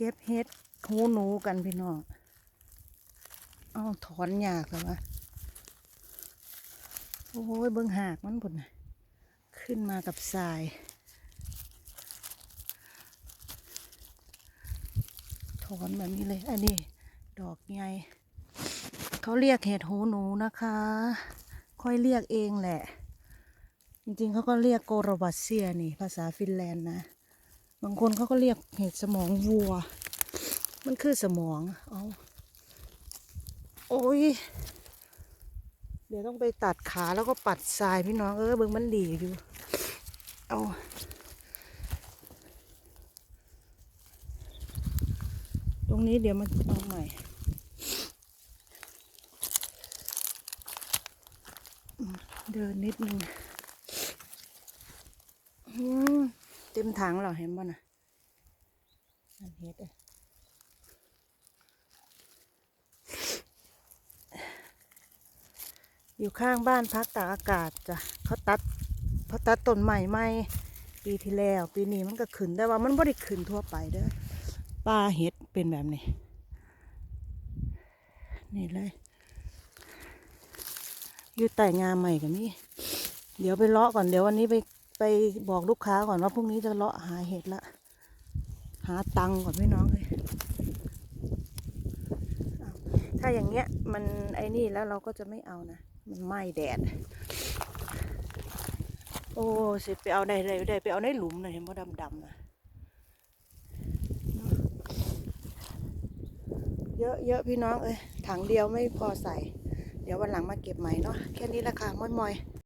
เก็บเห็ดหูหนูกันพี่น้อง เอาถอนหยากแล้ววะโอ้ยเบิ่งหากมันพุ่นน่ะขึ้นมากับทรายถอนแบบนี้เลย อันนี้ดอกใหญ่เขาเรียกเห็ดหูหนูนะคะ ค่อยเรียกเองแหละ จริงๆเขาก็เรียกโกโรบัสเซียนี่ ภาษาฟินแลนด์นะางคนเขาก็เรียกเห็ดสมองวัว มันคือสมองเอาโอ้ย เดี๋ยวต้องไปตัดขาแล้วก็ปัดทรายพี่น้องเออเบิ่งมันดีอยู่ เอาตรงนี้เดี๋ยวมันเอาใหม่เดินนิดนึงอืม เต็มถังเหรอเห็นบ่น่ะนั่นเฮ็ดอะอยู่ข้างบ้านพักตากอากาศจ้ะเขาตัดเขาตัดต้นใหม่ใหม่ปีที่แล้ว ปีนี้มันก็ขึ้นแต่ว่ามันไม่ได้ขึ้นทั่วไปเด้อป้าเฮ็ดเป็นแบบนี้ นี่เลย อยู่แต่งามใหม่กับนี่เดี๋ยวไปเลาะก่อนเดี๋ยววันนี้ไป ไปบอกลูกค้าก่อนว่าพรุ่งนี้จะเลาะหาเห็ดละ หาตังก่อนพี่น้องเลยถ้าอย่างเงี้ยมันไอ้นี่แล้วเราก็จะไม่เอานะ มันไหม้แดด โอ้สิไปเอาได้ไดได้ไปเอาในหลุมนะเห็นว่าดำดำๆนะเยอะเยอะพี่น้องเอ้ยถังเดียวไม่พอใส่ เดี๋ยววันหลังมาเก็บใหม่เนาะแค่นี้ละค่ะมอยๆ